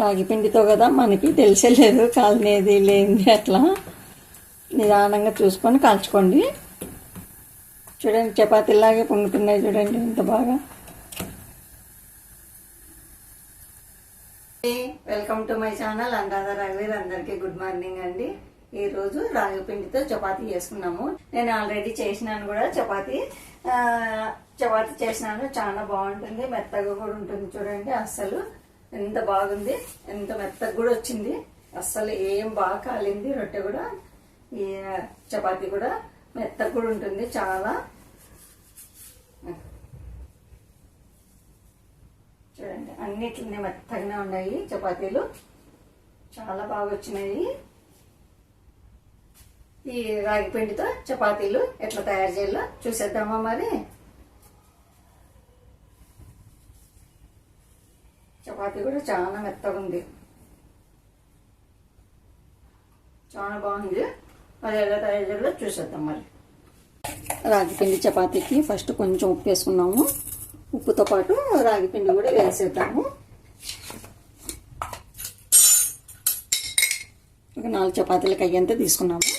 రాగి పిండితో కదా మనకి తెలిసేలేదు కాలనేది లేనిది అట్లా. నిదానంగా చూసుకొని కాల్చుకోండి. చూడండి చపాతీలాగే పొంగుతున్నాయి చూడండి ఇంత బాగా. Welcome to my channel Anuradha రఘువీర్ అందరికీ గుడ్ మార్నింగ్ అండి. ఈ రోజు రాగి పిండితో చపాతీ చేసుకున్నాము. నేను ఆల్రెడీ చేసినాను కూడా చపాతీ. చపాతి చపాతీ చేసినాను. చాలా బాగుంటుంది. మెత్తగా కూడా ఉంటుంది చూడండి అస్సలు. ఎంత బాగుంది ఎంత మెత్తగా కూడా వచ్చింది. అస్సలు ఏం బాగా కాలింది రొట్టె కూడా. ఈ చపాతీ కూడా మెత్తగా కూడా ఉంటుంది చాలా. చూడండి అన్నిట్లనే మెత్తగానే ఉన్నాయి చపాతీలు. చాలా బాగా వచ్చినాయి. ఈ రాగి పిండితో చపాతీలు ఎట్లా తయారు చేయాలో చూసేద్దామా మరి? చపాతీ కూడా చాలా మెత్తగా ఉంది. చాలా బాగుంది. అది ఎలా తయారు చేయాలో చూసేద్దాం మరి. రాగిపిండి చపాతీకి ఫస్ట్ కొంచెం ఉప్పు వేసుకున్నాము. ఉప్పుతో పాటు రాగిపిండి కూడా వేసేద్దాము. ఒక నాలుగు చపాతీలకు అయ్యేంత తీసుకున్నాము.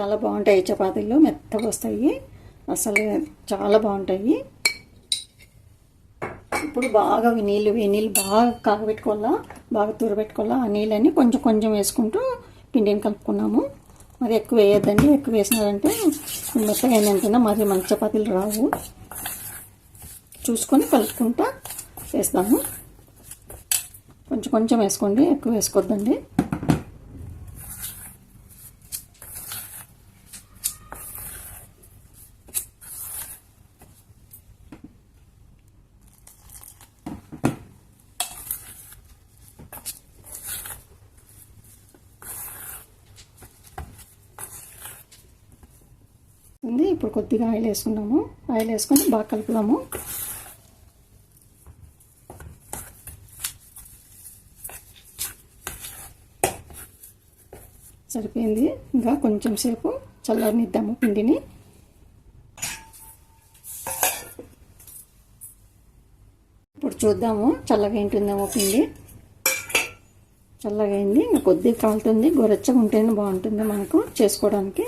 చాలా బాగుంటాయి చపాతీలు మెత్తగా వస్తాయి. అసలు చాలా బాగుంటాయి. ఇప్పుడు బాగా నీళ్ళు నీళ్ళు బాగా కాగబెట్టుకోవాలా బాగా తురబెట్టుకోవాలా ఆ నీళ్ళని కొంచెం కొంచెం వేసుకుంటూ పిండిని కలుపుకున్నాము. మరి ఎక్కువ వేయొద్దండి. ఎక్కువ వేసినారంటే మెత్తగా ఏంటంటే మరి మన చపాతీలు రావు. చూసుకొని కలుపుకుంటా వేస్తాము. కొంచెం కొంచెం వేసుకోండి. ఎక్కువ వేసుకోవద్దండి ఉంది ఇప్పుడు కొద్దిగా ఆయిల్ వేసుకున్నాము ఆయిల్ వేసుకొని బాగా కలుపుదాము. సరిపోయింది. ఇంకా కొంచెం సేపు చల్లనిద్దాము పిండిని. ఇప్పుడు చూద్దాము చల్లగా ఏంటుందేమో పిండి. చల్లగా అయింది. ఇంకా కొద్దిగా కాలుతుంది. గొరచ్చగా ఉంటేనే బాగుంటుంది మనకు చేసుకోవడానికి.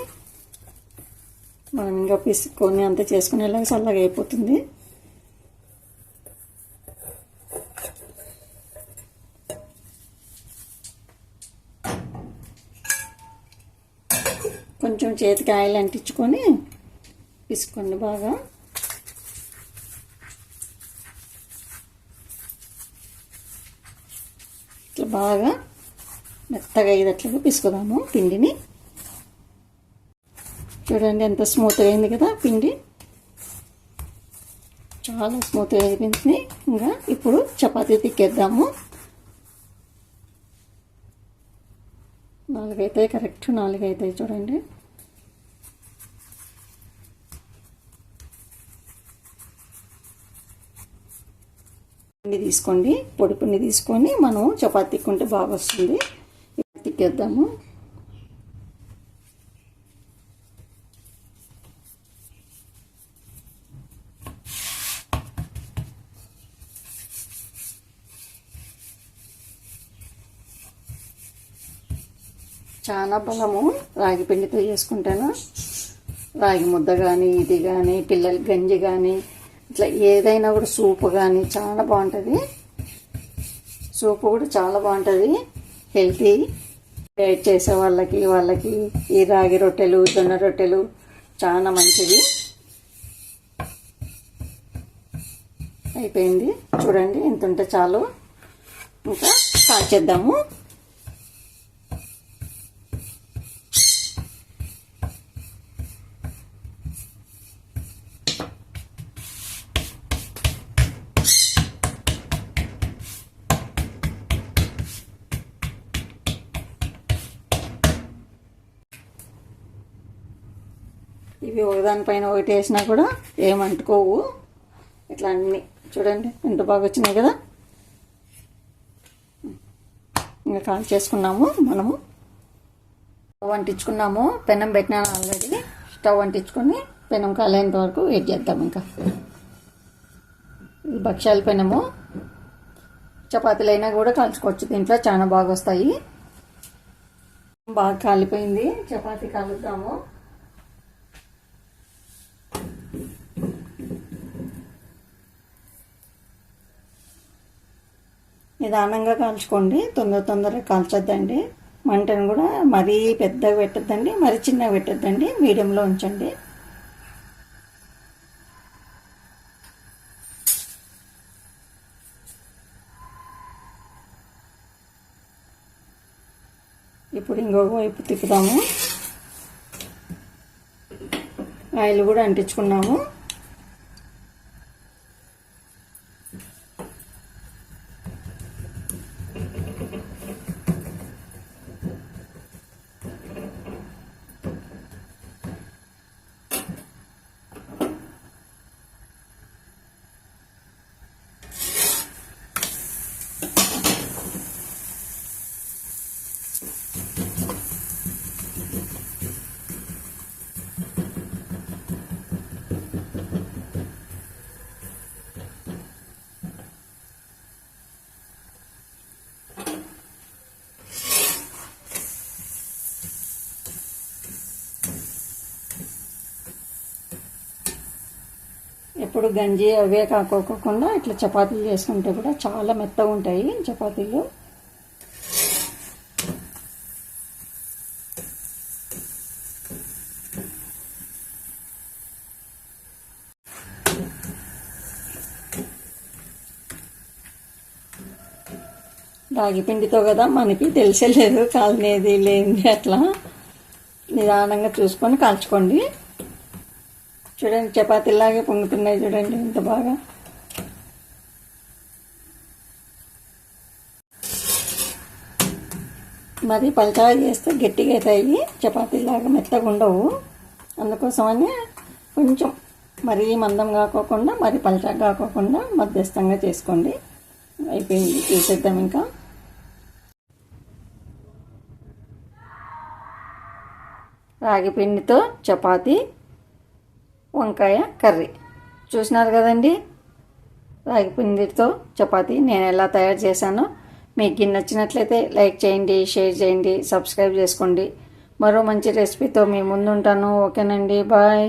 మనం ఇంకా పిసుకొని అంత చేసుకునేలాగా చల్లగా అయిపోతుంది. కొంచెం చేతికి ఆయిల్ అంటించుకొని పిసుకోండి బాగా. ఇట్లా బాగా మెత్తగా అయ్యేటట్లుగా పిసుకుదాము పిండిని. చూడండి ఎంత స్మూత్గా అయింది కదా పిండి. చాలా స్మూత్గా అయిపోయింది ఇంకా ఇప్పుడు చపాతీ తిక్కేద్దాము. నాలుగైతే కరెక్ట్ నాలుగైతే చూడండి. పిండి తీసుకోండి పొడి పిండి తీసుకొని మనం చపాతీ తిక్కుంటే బాగా వస్తుంది. తిక్కేద్దాము. చాలా బలము రాగి పిండితో చేసుకుంటాను. రాగి ముద్ద కానీ ఇది కానీ పిల్లలకి గంజి కానీ ఇట్లా ఏదైనా కూడా సూప్ కానీ చాలా బాగుంటుంది. సూప్ కూడా చాలా బాగుంటుంది. హెల్తీ. డైట్ చేసే వాళ్ళకి వాళ్ళకి ఈ రాగి రొట్టెలు జొన్న రొట్టెలు చాలా మంచిది. అయిపోయింది. చూడండి ఇంత ఉంటే చాలు. ఇంకా కాల్చేద్దాము ఇవి ఒకదానిపైన ఒకటి వేసినా కూడా ఏమంటుకోవు ఇట్లా అన్నీ చూడండి ఎంత బాగా వచ్చినాయి కదా. ఇంకా కాల్ చేసుకున్నాము మనము. స్టవ్ అంటించుకున్నాము పెనం పెట్టినాను ఆల్రెడీ స్టవ్ అంటించుకొని పెనం కాలేంత వరకు వెయిట్ చేద్దాం ఇంకా. ఈ భక్ష్యాల పెనము చపాతీలైనా కూడా కాల్చుకోవచ్చు దీంట్లో చాలా బాగా వస్తాయి. బాగా కాలిపోయింది చపాతీ కలుపుతాము నిదానంగా కాల్చుకోండి. తొందర తొందరగా కాల్చొద్దండి. మంటను కూడా మరీ పెద్దగా పెట్టద్దండి మరీ చిన్నగా పెట్టద్దండి. మీడియంలో ఉంచండి. ఇప్పుడు ఇంకొక వైపు తిప్పుదాము. ఆయిల్ కూడా అంటించుకున్నాము. ఎప్పుడు గంజి అవే కాకోకుండా ఇట్లా చపాతీలు చేసుకుంటే కూడా చాలా మెత్తగా ఉంటాయి చపాతీలు. రాగి పిండితో కదా మనకి తెలిసేలేదు కాలనేది లేనిది అట్లా. నిదానంగా చూసుకొని కాల్చుకోండి. చూడండి చపాతీలాగే పొంగుతున్నాయి చూడండి ఎంత బాగా. మరి పలచగా చేస్తే గట్టిగా అవుతాయి చపాతీలాగా మెత్తగా ఉండవు. అందుకోసమని కొంచెం మరీ మందం కాకోకుండా మరి పలచగా కాకోకుండా మధ్యస్థంగా చేసుకోండి. అయిపోయింది తీసేద్దాం ఇంకా. రాగి పిండితో చపాతీ వంకాయ కర్రీ. చూసినారు కదండి? రాగి పిండితో చపాతి. నేను ఎలా తయారు చేశానో మీకు నచ్చినట్లయితే లైక్ చేయండి షేర్ చేయండి సబ్స్క్రైబ్ చేసుకోండి. మరో మంచి రెసిపీతో మీ ముందుంటాను. ఓకేనండి. బాయ్.